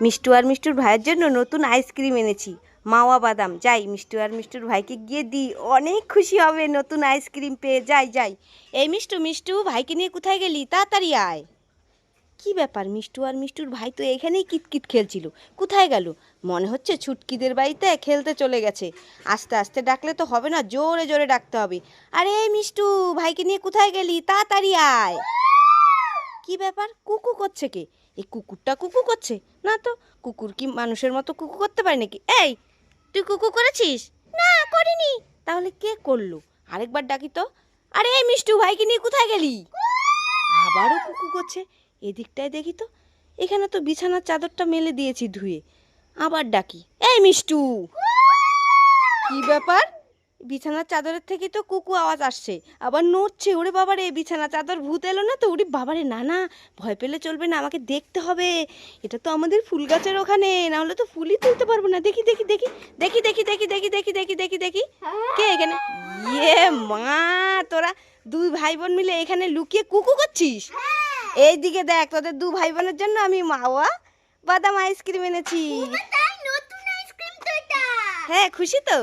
মিষ্টু আর মিষ্টুর ভাইয়ের জন্য নতুন আইসক্রিম এনেছি। মাওয়া বাদাম। যাই, মিষ্টু আর মিষ্টুর ভাইকে গিয়ে দিই। অনেক খুশি হবে নতুন আইসক্রিম পেয়ে। যাই যাই। এই মিষ্টু মিষ্টু, ভাইকে নিয়ে কোথায় গেলি? তাড়াতাড়ি আয়। কি ব্যাপার? মিষ্টু আর মিষ্টুর ভাই তো এখানেই কিতকিত খেলছিল। কোথায় গেল? মনে হচ্ছে ছুটকিদের বাড়িতে খেলতে চলে গেছে। আস্তে আস্তে ডাকলে তো হবে না, জোরে জোরে ডাকতে হবে। আরে, মিষ্টু, ভাইকে নিয়ে কোথায় গেলি? তাড়াতাড়ি আয়। কি ব্যাপার? কুকু করছে কে? এই কুকুরটা কুকু করছে? না তো, কুকুর কি মানুষের মতো কুকু করতে পারে নাকি? এই, তুই কুকু করেছিস? না, করিনি। তাহলে কে করল? আরেকবার ডাকি তো। আরে, এই মিষ্টু ভাইকে নিয়ে কোথায় গেলি? আবারও কুকু করছে। এদিকটায় দেখি তো, এখানে তো বিছানার চাদরটা মেলে দিয়েছি ধুয়ে। আবার ডাকি, এই মিষ্টু! কি ব্যাপার? বিছানার চাদরের থেকে তো কুকু আওয়াজ আসছে আবার নড়ছে ওরে বাবারে বিছানা চাদর ভূত এলো না তো ওরে বাবারে না না ভয় পেলে চলবে না আমাকে দেখতে হবে এটা তো আমাদের ফুল গাছের ওখানে না হলে তো ফুলই তুলতে পারব না দেখি দেখি দেখি দেখি দেখি দেখি দেখি দেখি দেখি দেখি দেখি কে এখানে ইয়ে মা তোরা দুই ভাই বোন মিলে এখানে লুকিয়ে কুকু করছিস এইদিকে দেখ তোদের দু ভাই বোনের জন্য আমি মাওয়া বাদাম আইসক্রিম এনেছি তো হ্যাঁ খুশি তো